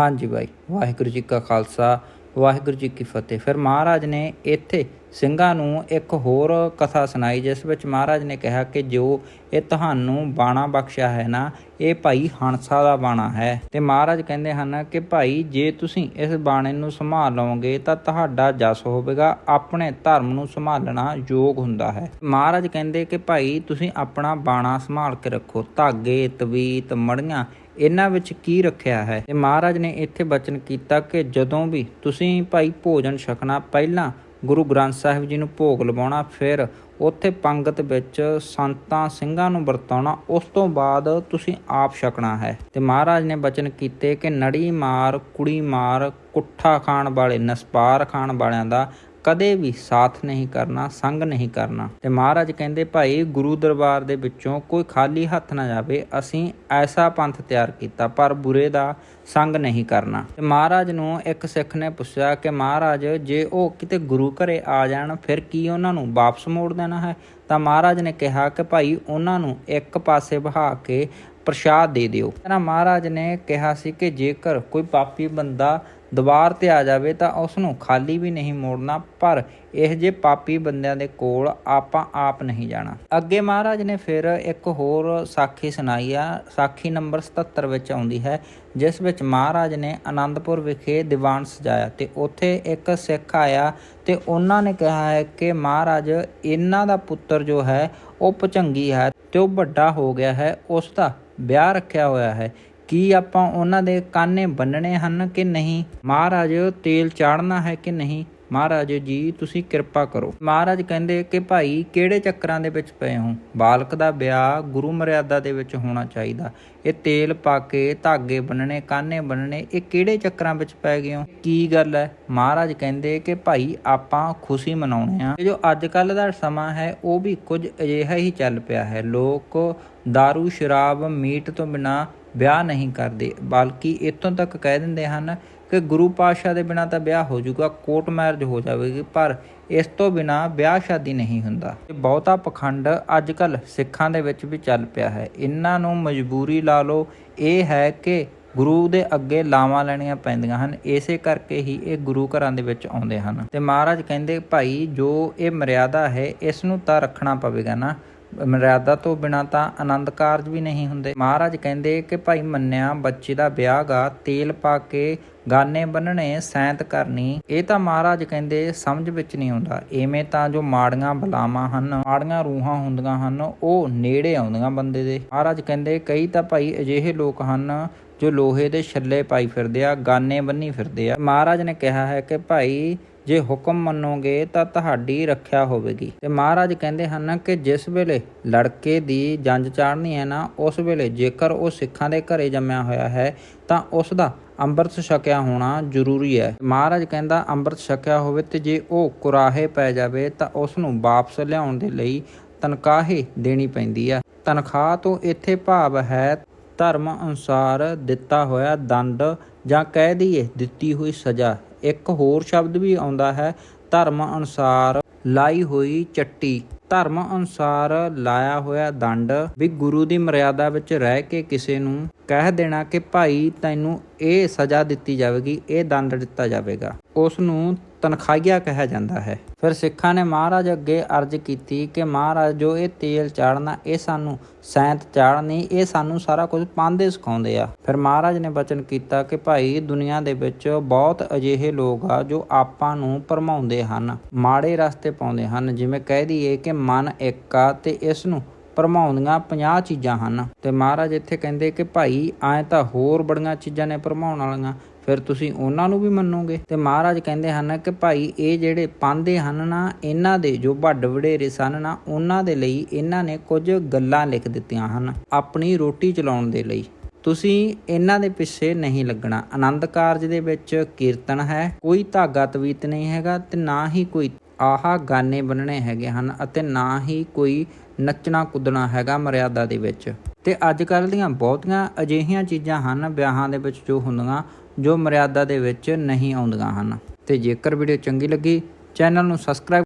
ਹਾਂਜੀ ਬਾਈ, ਵਾਹਿਗੁਰੂ ਜੀ ਕਾ ਖਾਲਸਾ, ਵਾਹਿਗੁਰੂ ਜੀ ਕੀ ਫਤਿਹ। ਫਿਰ ਮਹਾਰਾਜ ਨੇ ਇੱਥੇ ਸਿੰਘਾਂ ਨੂੰ ਇੱਕ ਹੋਰ ਕਥਾ ਸੁਣਾਈ, ਜਿਸ ਵਿੱਚ ਮਹਾਰਾਜ ਨੇ ਕਿਹਾ ਕਿ ਜੋ ਇਹ ਤੁਹਾਨੂੰ ਬਾਣਾ ਬਖਸ਼ਿਆ ਹੈ ਨਾ, ਇਹ ਭਾਈ ਹੰਸਾ ਦਾ ਬਾਣਾ ਹੈ। ਤੇ ਮਹਾਰਾਜ ਕਹਿੰਦੇ ਹਨ ਕਿ ਭਾਈ, ਜੇ ਤੁਸੀਂ ਇਸ ਬਾਣੇ ਨੂੰ ਸੰਭਾਲ ਲਓਗੇ ਤਾਂ ਤੁਹਾਡਾ ਜਸ ਹੋਵੇਗਾ, ਆਪਣੇ ਧਰਮ ਨੂੰ ਸੰਭਾਲਣਾ ਯੋਗ ਹੁੰਦਾ ਹੈ। ਮਹਾਰਾਜ ਕਹਿੰਦੇ ਕਿ ਭਾਈ, ਤੁਸੀਂ ਆਪਣਾ ਬਾਣਾ ਸੰਭਾਲ ਕੇ ਰੱਖੋ। ਧਾਗੇ, ਤਵੀਤ, ਮੜੀਆਂ ਇਹਨਾਂ ਵਿੱਚ ਕੀ ਰੱਖਿਆ ਹੈ? ਤੇ ਮਹਾਰਾਜ ਨੇ ਇੱਥੇ ਬਚਨ ਕੀਤਾ ਕਿ ਜਦੋਂ ਵੀ ਤੁਸੀਂ ਭਾਈ ਭੋਜਨ ਛਕਣਾ, ਪਹਿਲਾਂ ਗੁਰੂ ਗ੍ਰੰਥ ਸਾਹਿਬ ਜੀ ਨੂੰ ਭੋਗ ਲਵਾਉਣਾ, ਫਿਰ ਉੱਥੇ ਪੰਗਤ ਵਿੱਚ ਸੰਤਾਂ ਸਿੰਘਾਂ ਨੂੰ ਵਰਤਾਉਣਾ, ਉਸ ਤੋਂ ਬਾਅਦ ਤੁਸੀਂ ਆਪ ਛਕਣਾ ਹੈ। ਤੇ ਮਹਾਰਾਜ ਨੇ ਬਚਨ ਕੀਤੇ ਕਿ ਨੜੀ ਮਾਰ, ਕੁੜੀ ਮਾਰ, ਕੁੱਠਾ ਖਾਣ ਵਾਲੇ, ਨਸਪਾਰ ਖਾਣ ਵਾਲਿਆਂ ਦਾ ਕਦੇ ਵੀ ਸਾਥ ਨਹੀਂ ਕਰਨਾ, ਸੰਗ ਨਹੀਂ ਕਰਨਾ। ਤੇ ਮਹਾਰਾਜ ਕਹਿੰਦੇ, ਭਾਈ, ਗੁਰੂ ਦਰਬਾਰ ਦੇ ਵਿੱਚੋਂ ਕੋਈ ਖਾਲੀ ਹੱਥ ਨਾ ਜਾਵੇ। ਅਸੀਂ ਐਸਾ ਪੰਥ ਤਿਆਰ ਕੀਤਾ, ਪਰ ਬੁਰੇ ਦਾ ਸੰਗ ਨਹੀਂ ਕਰਨਾ। ਤੇ ਮਹਾਰਾਜ ਨੂੰ ਇੱਕ ਸਿੱਖ ਨੇ ਪੁੱਛਿਆ ਕਿ, ਮਹਾਰਾਜ, ਜੇ ਉਹ ਕਿਤੇ ਗੁਰੂ ਘਰੇ ਆ ਜਾਣ, ਫਿਰ ਕੀ ਉਹਨਾਂ ਨੂੰ ਵਾਪਸ ਮੋੜ ਦੇਣਾ ਹੈ? ਤਾਂ ਮਹਾਰਾਜ ਨੇ ਕਿਹਾ ਕਿ, ਭਾਈ, ਉਹਨਾਂ ਨੂੰ ਇੱਕ ਪਾਸੇ ਬਹਾ ਕੇ ਪ੍ਰਸ਼ਾਦ ਦੇ ਦਿਓ। ਨਾ ਮਹਾਰਾਜ ਨੇ ਕਿਹਾ ਸੀ ਕਿ ਜੇਕਰ ਕੋਈ ਪਾਪੀ ਬੰਦਾ ਦੁਬਾਰ ਤੇ ਆ ਜਾਵੇ ਤਾਂ ਉਸ ਨੂੰ ਖਾਲੀ ਵੀ ਨਹੀਂ ਮੋੜਨਾ, ਪਰ ਇਹ ਜੇ ਪਾਪੀ ਬੰਦਿਆਂ ਦੇ ਕੋਲ ਆਪਾਂ ਆਪ ਨਹੀਂ ਜਾਣਾ। ਅੱਗੇ ਮਹਾਰਾਜ ਨੇ ਫਿਰ ਇੱਕ ਹੋਰ ਸਾਖੀ ਸੁਣਾਈ ਆ। ਸਾਖੀ ਨੰਬਰ 77 ਵਿੱਚ ਆਉਂਦੀ ਹੈ, ਜਿਸ ਵਿੱਚ ਮਹਾਰਾਜ ਨੇ ਆਨੰਦਪੁਰ ਵਿਖੇ ਦੀਵਾਨ ਸਜਾਇਆ ਤੇ ਉੱਥੇ ਇੱਕ ਸਿੱਖ ਆਇਆ ਤੇ ਉਹਨਾਂ ਨੇ ਕਿਹਾ ਹੈ ਕਿ ਮਹਾਰਾਜ, ਇਹਨਾਂ ਦਾ ਪੁੱਤਰ ਜੋ ਹੈ, ਉਹ ਭਚੰਗੀ ਹੈ ਤੇ ਉਹ ਵੱਡਾ ਹੋ ਗਿਆ ਹੈ, ਉਸ ਦਾ ਵਿਆਹ ਰੱਖਿਆ ਹੋਇਆ ਹੈ। ਕੀ ਆਪਾਂ ਉਹਨਾਂ ਦੇ ਕਾਨੇ ਬੰਨਣੇ ਹਨ ਕਿ ਨਹੀਂ? ਮਹਾਰਾਜ, ਤੇਲ ਚਾੜਨਾ ਹੈ ਕਿ ਨਹੀਂ? ਮਹਾਰਾਜ ਜੀ, ਤੁਸੀਂ ਕਿਰਪਾ ਕਰੋ। ਮਹਾਰਾਜ ਕਹਿੰਦੇ ਕਿ ਭਾਈ, ਕਿਹੜੇ ਚੱਕਰਾਂ ਦੇ ਵਿੱਚ ਪਏ ਹੋ? ਬਾਲਕ ਦਾ ਵਿਆਹ ਗੁਰੂ ਮਰਿਆਦਾ ਦੇ ਵਿੱਚ ਹੋਣਾ ਚਾਹੀਦਾ। ਇਹ ਤੇਲ ਪਾ ਕੇ ਧਾਗੇ ਬੰਨਣੇ, ਕਾਨੇ ਬੰਨਣੇ, ਇਹ ਕਿਹੜੇ ਚੱਕਰਾਂ ਵਿੱਚ ਪੈ ਗਏ ਹੋ? ਕੀ ਗੱਲ ਹੈ? ਮਹਾਰਾਜ ਕਹਿੰਦੇ ਕਿ ਭਾਈ, ਆਪਾਂ ਖੁਸ਼ੀ ਮਨਾਉਣੇ ਆ। ਜੋ ਅੱਜ ਕੱਲ ਦਾ ਸਮਾਂ ਹੈ, ਉਹ ਵੀ ਕੁਝ ਅਜਿਹਾ ਹੀ ਚੱਲ ਪਿਆ ਹੈ। ਲੋਕ दारू ਸ਼ਰਾਬ, ਮੀਟ ਤੋਂ ਬਿਨਾ ਵਿਆਹ ਨਹੀਂ ਕਰਦੇ, ਬਲਕਿ ਇਤੋਂ ਤੱਕ ਕਹਿ ਦਿੰਦੇ ਹਨ ਕਿ ਗੁਰੂ ਪਾਤਸ਼ਾਹ ਦੇ ਬਿਨਾ ਤਾਂ ਵਿਆਹ ਹੋ ਜਾਊਗਾ ਕੋਰਟ ਮੈਰਿਜ ਹੋ ਜਾਵੇਗੀ, ਪਰ ਇਸ ਤੋਂ ਬਿਨਾ ਵਿਆਹ ਸ਼ਾਦੀ ਨਹੀਂ ਹੁੰਦਾ। ਤੇ ਬਹੁਤਾ ਪਖੰਡ ਅੱਜ ਕੱਲ ਸਿੱਖਾਂ ਦੇ ਵਿੱਚ ਵੀ ਚੱਲ ਪਿਆ ਹੈ। ਇਹਨਾਂ ਨੂੰ ਮਜਬੂਰੀ ਲਾ ਲਓ, ਇਹ ਹੈ ਕਿ ਗੁਰੂ ਦੇ ਅੱਗੇ ਲਾਵਾਂ ਲੈਣੀਆਂ ਪੈਂਦੀਆਂ ਹਨ। ਇਸੇ ਕਰਕੇ ਹੀ ਇਹ ਗੁਰੂ ਘਰਾਂ ਦੇ ਵਿੱਚ ਆਉਂਦੇ ਹਨ। ਤੇ ਮਹਾਰਾਜ ਕਹਿੰਦੇ, ਭਾਈ, ਜੋ ਇਹ ਮਰਿਆਦਾ ਹੈ, ਇਸ ਨੂੰ ਤਾਂ ਰੱਖਣਾ ਪਵੇਗਾ ਨਾ। ਮਰਿਆਦਾ ਤੋਂ ਬਿਨਾ ਤਾਂ ਆਨੰਦ ਕਾਰਜ ਵੀ ਨਹੀਂ ਹੁੰਦੇ। ਮਹਾਰਾਜ ਕਹਿੰਦੇ ਕਿ ਭਾਈ ਮੰਨਿਆ, ਬੱਚੇ ਦਾ ਵਿਆਹ ਗਾ, ਤੇਲ ਪਾ ਕੇ ਗਾਨੇ ਬੰਨਣੇ, ਸੈਂਤ ਕਰਨੀ। ਇਹ ਤਾਂ ਮਹਾਰਾਜ ਕਹਿੰਦੇ ਸਮਝ ਵਿੱਚ ਨਹੀਂ ਆਉਂਦਾ। ਐਵੇਂ ਤਾਂ ਜੋ ਮਾੜੀਆਂ ਬਲਾਵਾਂ ਹਨ, ਮਾੜੀਆਂ ਰੂਹਾਂ ਹੁੰਦੀਆਂ ਹਨ, ਉਹ ਨੇੜੇ ਆਉਂਦੀਆਂ ਬੰਦੇ ਦੇ। ਮਹਾਰਾਜ ਕਹਿੰਦੇ, ਕਈ ਤਾਂ ਭਾਈ ਅਜਿਹੇ ਲੋਕ ਹਨ ਜੋ ਲੋਹੇ ਦੇ ਛੱਲੇ ਪਾਈ ਫਿਰਦੇ ਆ, ਗਾਨੇ ਬੰਨੀ ਫਿਰਦੇ ਆ। ਮਹਾਰਾਜ ਨੇ ਕਿਹਾ ਹੈ ਕਿ ਭਾਈ ਜੇ ਹੁਕਮ ਮੰਨੋਗੇ ਤਾਂ ਤੁਹਾਡੀ ਰੱਖਿਆ ਹੋਵੇਗੀ। ਤੇ ਮਹਾਰਾਜ ਕਹਿੰਦੇ ਹਨ ਕਿ ਜਿਸ ਵੇਲੇ ਲੜਕੇ ਦੀ ਜੰਜ ਚਾੜਨੀ ਹੈ ਨਾ, ਉਸ ਵੇਲੇ ਜੇਕਰ ਉਹ ਸਿੱਖਾਂ ਦੇ ਘਰੇ ਜੰਮਿਆ ਹੋਇਆ ਹੈ, ਤਾਂ ਉਸ ਦਾ ਅੰਮ੍ਰਿਤ ਛਕਿਆ ਹੋਣਾ ਜ਼ਰੂਰੀ ਹੈ। ਮਹਾਰਾਜ ਕਹਿੰਦਾ ਅੰਮ੍ਰਿਤ ਛਕਿਆ ਹੋਵੇ ਤੇ ਜੇ ਉਹ ਕੁਰਾਹੇ ਪੈ ਜਾਵੇ, ਤਾਂ ਉਸ ਨੂੰ ਵਾਪਸ ਲਿਆਉਣ ਦੇ ਲਈ ਤਨਖਾਹੇ ਦੇਣੀ ਪੈਂਦੀ ਆ ਤਨਖਾਹ ਤੋਂ ਇੱਥੇ ਭਾਵ ਹੈ ਧਰਮ ਅਨੁਸਾਰ ਦਿੱਤਾ ਹੋਇਆ ਦੰਡ ਜਾਂ ਕਹਿ ਦਈਏ ਦਿੱਤੀ ਹੋਈ ਸਜ਼ਾ। ਇੱਕ ਹੋਰ ਸ਼ਬਦ ਵੀ ਆਉਂਦਾ ਹੈ, ਧਰਮ ਅਨੁਸਾਰ ਲਾਈ ਹੋਈ ਚੱਟੀ। ਧਰਮ ਅਨੁਸਾਰ ਲਾਇਆ ਹੋਇਆ ਦੰਡ ਵੀ ਗੁਰੂ ਦੀ ਮਰਿਆਦਾ ਵਿੱਚ ਰਹਿ ਕੇ ਕਿਸੇ ਨੂੰ ਕਹਿ ਦੇਣਾ ਕਿ ਭਾਈ ਤੈਨੂੰ ਇਹ ਸਜ਼ਾ ਦਿੱਤੀ ਜਾਵੇਗੀ, ਇਹ ਦੰਡ ਦਿੱਤਾ ਜਾਵੇਗਾ। ਉਸ ਨੂੰ ਤਨਖਾਹੀਆ ਕਿਹਾ ਜਾਂਦਾ ਹੈ। ਫਿਰ ਸਿੱਖਾਂ ਨੇ ਮਹਾਰਾਜ ਅੱਗੇ ਅਰਜ਼ ਕੀਤੀ ਕਿ ਮਹਾਰਾਜ, ਜੋ ਇਹ ਤੇਲ ਚਾੜਨਾ, ਇਹ ਸਾਨੂੰ ਸੈਂਤ ਚਾੜਨੀ, ਇਹ ਸਾਨੂੰ ਸਾਰਾ ਕੁਝ ਪਾਉਂਦੇ ਸਿਖਾਉਂਦੇ ਆ। ਫਿਰ ਮਹਾਰਾਜ ਨੇ ਬਚਨ ਕੀਤਾ ਕਿ ਭਾਈ, ਦੁਨੀਆ ਦੇ ਵਿੱਚ ਬਹੁਤ ਅਜਿਹੇ ਲੋਕ ਆ ਜੋ ਆਪਾਂ ਨੂੰ ਭਰਮਾਉਂਦੇ ਹਨ, ਮਾੜੇ ਰਸਤੇ ਪਾਉਂਦੇ ਹਨ, ਜਿਵੇਂ ਕਹਿ ਦਈਏ ਕਿ ਮਨ ਇੱਕ ਆ ਤੇ ਇਸ ਨੂੰ ਭਰਮਾਉਂਦੀਆਂ 50 ਚੀਜ਼ਾਂ ਹਨ। ਤੇ ਮਹਾਰਾਜ ਇੱਥੇ ਕਹਿੰਦੇ ਕਿ ਭਾਈ, ਐ ਤਾਂ ਹੋਰ ਬੜੀਆਂ ਚੀਜ਼ਾਂ ਨੇ ਭਰਮਾਉਣ ਵਾਲੀਆਂ, ਫਿਰ ਤੁਸੀਂ ਉਹਨਾਂ ਨੂੰ ਵੀ ਮੰਨੋਗੇ? ਤੇ ਮਹਾਰਾਜ ਕਹਿੰਦੇ ਹਨ ਕਿ ਭਾਈ, ਇਹ ਜਿਹੜੇ ਪਾਂਦੇ ਹਨ ਨਾ, ਇਹਨਾਂ ਦੇ ਜੋ ਵੱਡ ਵਡੇਰੇ ਸਨ ਨਾ, ਉਹਨਾਂ ਦੇ ਲਈ ਇਹਨਾਂ ਨੇ ਕੁਝ ਗੱਲਾਂ ਲਿਖ ਦਿੱਤੀਆਂ ਹਨ ਆਪਣੀ ਰੋਟੀ ਚਲਾਉਣ ਦੇ ਲਈ। ਤੁਸੀਂ ਇਹਨਾਂ ਦੇ ਪਿੱਛੇ ਨਹੀਂ ਲੱਗਣਾ। ਆਨੰਦ ਕਾਰਜ ਦੇ ਵਿੱਚ ਕੀਰਤਨ ਹੈ, ਕੋਈ ਧਾਗਾ ਤਵੀਤ ਨਹੀਂ ਹੈਗਾ ਤੇ ਨਾ ਹੀ ਕੋਈ ਆਹਾ ਗਾਨੇ ਬੰਨਣੇ ਹੈਗੇ ਹਨ ਅਤੇ ਨਾ ਹੀ ਕੋਈ ਨੱਚਣਾ ਕੁੱਦਣਾ ਹੈਗਾ ਮਰਿਆਦਾ ਦੇ ਵਿੱਚ। ਤੇ ਅੱਜ ਕੱਲ੍ਹ ਦੀਆਂ ਬਹੁਤੀਆਂ ਅਜਿਹੀਆਂ ਚੀਜ਼ਾਂ ਹਨ, ਵਿਆਹਾਂ ਦੇ ਵਿੱਚ ਜੋ ਹੁੰਦੀਆਂ, ਜੋ ਮਰਿਆਦਾ ਦੇ ਵਿੱਚ ਨਹੀਂ ਆਉਂਦੀਆਂ ਹਨ। ਤੇ ਜੇਕਰ ਵੀਡੀਓ ਚੰਗੀ ਲੱਗੀ, ਚੈਨਲ ਨੂੰ ਸਬਸਕ੍ਰਾਈਬ